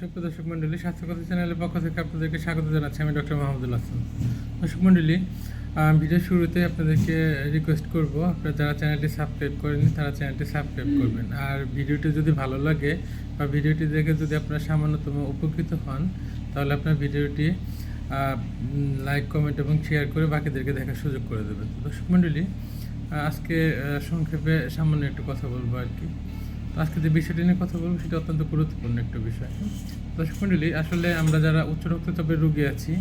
সুপ্রিয় দর্শক মন্ডলী স্বাস্থ্যকথা চ্যানেলের পক্ষ থেকে আপনাদেরকে স্বাগত জানাচ্ছি আমি ডক্টর মাহমুদুল হাসান। দর্শক মন্ডলী আহ, ভিডিও শুরুতে আপনাদেরকে রিকোয়েস্ট করব আপনারা যারা চ্যানেলটি সাবস্ক্রাইব করেনি তারা চ্যানেলটি সাবস্ক্রাইব করবেন। আর ভিডিওটি যদি ভালো লাগে বা ভিডিওটি দেখে যদি আপনারা সামান্যতম উপকৃত হন তাহলে আপনার ভিডিওটি লাইক কমেন্ট এবং শেয়ার করে বাকিদেরকে দেখার সুযোগ করে দেবেন। দর্শক মন্ডলী আজকে সংক্ষেপে সামান্য একটু কথা বলব আর কি। আজকে যে বিষয়টি নিয়ে কথা বলব সেটা অত্যন্ত গুরুত্বপূর্ণ একটা বিষয়। দর্শক মণ্ডলী আসলে আমরা যারা উচ্চ রক্তচাপের রোগী আছি,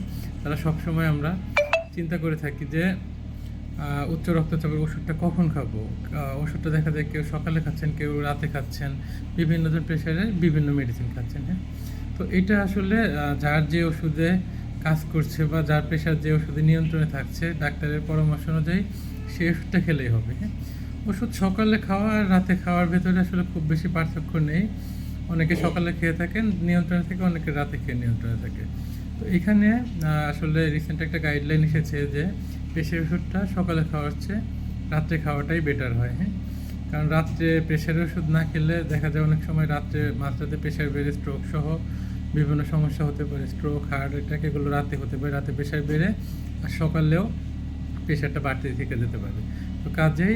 তারা সবসময় আমরা চিন্তা করে থাকি যে উচ্চ রক্তচাপের ওষুধটা কখন খাব? ওষুধটা দেখা যায় কেউ সকালে খাচ্ছেন, কেউ রাতে খাচ্ছেন, বিভিন্ন জন প্রেশারের বিভিন্ন মেডিসিন খাচ্ছেন হ্যাঁ? তো এটা আসলে যার যে ওষুধে কাজ করছে বা যার প্রেশার যে ওষুধে নিয়ন্ত্রণে থাকছে, ডাক্তারের পরামর্শ অনুযায়ী সেই ওষুধটা খেলেই হবে হ্যাঁ? ওষুধ সকালে খাওয়া আর রাতে খাওয়ার ভেতরে আসলে খুব বেশি পার্থক্য নেই। অনেকে সকালে খেয়ে থাকেন নিয়ন্ত্রণে থাকে অনেকে রাতে খেয়ে নিয়ন্ত্রণে থাকে। তো এখানে আসলে রিসেন্ট একটা গাইডলাইন এসেছে যে প্রেশার ওষুধটা সকালে খাওয়ার চেয়ে রাত্রে খাওয়াটাই বেটার হয় হ্যাঁ? কারণ রাত্রে প্রেশারের ওষুধ না খেলে দেখা যায় অনেক সময় রাত্রে মাঝরাতে প্রেশার বেড়ে স্ট্রোক সহ বিভিন্ন সমস্যা হতে পারে স্ট্রোক হার্ট অ্যাটাক এগুলো রাতে হতে পারে রাতে প্রেশার বেড়ে আর সকালেও প্রেশারটা বাড়তে থেকে যেতে পারে। তো কাজেই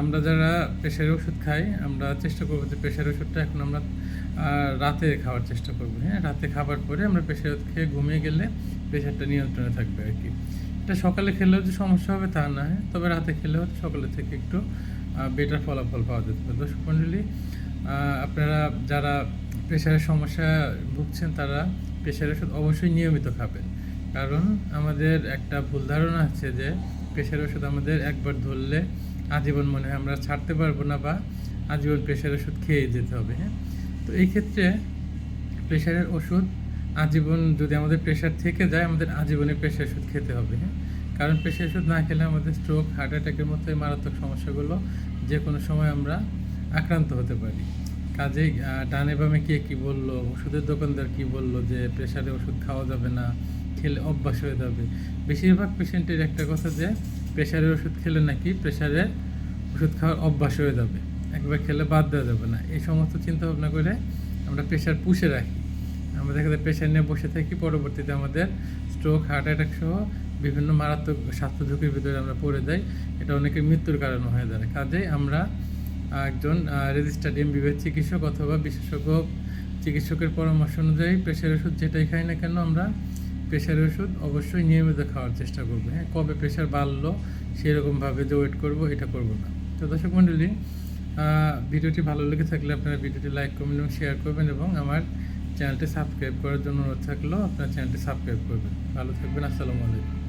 আমরা যারা প্রেশারের ওষুধ খাই, আমরা চেষ্টা করব যে প্রেশারের ওষুধটা এখন আমরা রাতে খাওয়ার চেষ্টা করব। হ্যাঁ রাতে খাবার পরে আমরা প্রেশার ওষুধ খেয়ে ঘুমিয়ে গেলে প্রেশারটা নিয়ন্ত্রণে থাকবে আর কি। এটা সকালে খেলেও যে সমস্যা হবে তা না হ্যাঁ তবে রাতে খেলেও সকালে থেকে একটু বেটার ফলাফল পাওয়া যেতে পারে। দর্শক মণ্ডলী আপনারা যারা প্রেশারের সমস্যা ভুগছেন তারা প্রেশারের ওষুধ অবশ্যই নিয়মিত খাবেন। কারণ আমাদের একটা ভুল ধারণা আছে যে প্রেশার ওষুধ আমাদের একবার ধরলে আজীবন মনে হয় আমরা ছাড়তে পারব না বা আজীবন প্রেশার ওষুধ খেয়ে যেতে হবে হ্যাঁ? তো এই ক্ষেত্রে প্রেশারের ওষুধ আজীবন যদি আমাদের প্রেশার থেকে যায়, আমাদের আজীবনে প্রেশার ওষুধ খেতে হবে হ্যাঁ? কারণ প্রেশার ওষুধ না খেলে আমাদের স্ট্রোক হার্ট অ্যাটাকের মতো মারাত্মক সমস্যাগুলো যে কোনো সময় আমরা আক্রান্ত হতে পারি। কাজেই ডানে বামে কে কী বলল, ওষুধের দোকানদার কি বলল যে প্রেশারে ওষুধ খাওয়া যাবে না, খেলে অভ্যাস হয়ে যাবে। বেশিরভাগ পেশেন্টের একটা কথা যে প্রেশারের ওষুধ খেলে নাকি প্রেশারের ওষুধ খাওয়ার অভ্যাস হয়ে যাবে। একবার খেলে বাদ দেওয়া যাবে না। এই সমস্ত চিন্তা ভাবনা করে আমরা প্রেশার পুষে রাখি। আমরা দেখা যায় প্রেশার নিয়ে বসে থাকি। পরবর্তীতে আমাদের স্ট্রোক হার্ট অ্যাটাক সহ বিভিন্ন মারাত্মক স্বাস্থ্য ঝুঁকির ভিতরে আমরা পড়ে যাই। এটা অনেকের মৃত্যুর কারণ হয়ে দাঁড়ায়। কাজেই আমরা একজন রেজিস্টার্ড এমবিবিএস চিকিৎসক অথবা বিশেষজ্ঞ চিকিৎসকের পরামর্শ অনুযায়ী প্রেশার ওষুধ যেটাই খাই না কেন আমরা প্রেশার ওষুধ অবশ্যই নিয়মিত খাওয়ার চেষ্টা করব। হ্যাঁ কবে প্রেশার বাড়লো সেরকমভাবে যে ওয়েট করব, এটা করব না। তো দর্শক মণ্ডলী ভিডিওটি ভালো লেগে থাকলে আপনারা ভিডিওটি লাইক করবেন এবং শেয়ার করবেন এবং আমার চ্যানেলটি সাবস্ক্রাইব করার জন্য অনুরোধ থাকলেও আপনার চ্যানেলটি সাবস্ক্রাইব করবেন। ভালো থাকবেন, আসসালামু আলাইকুম।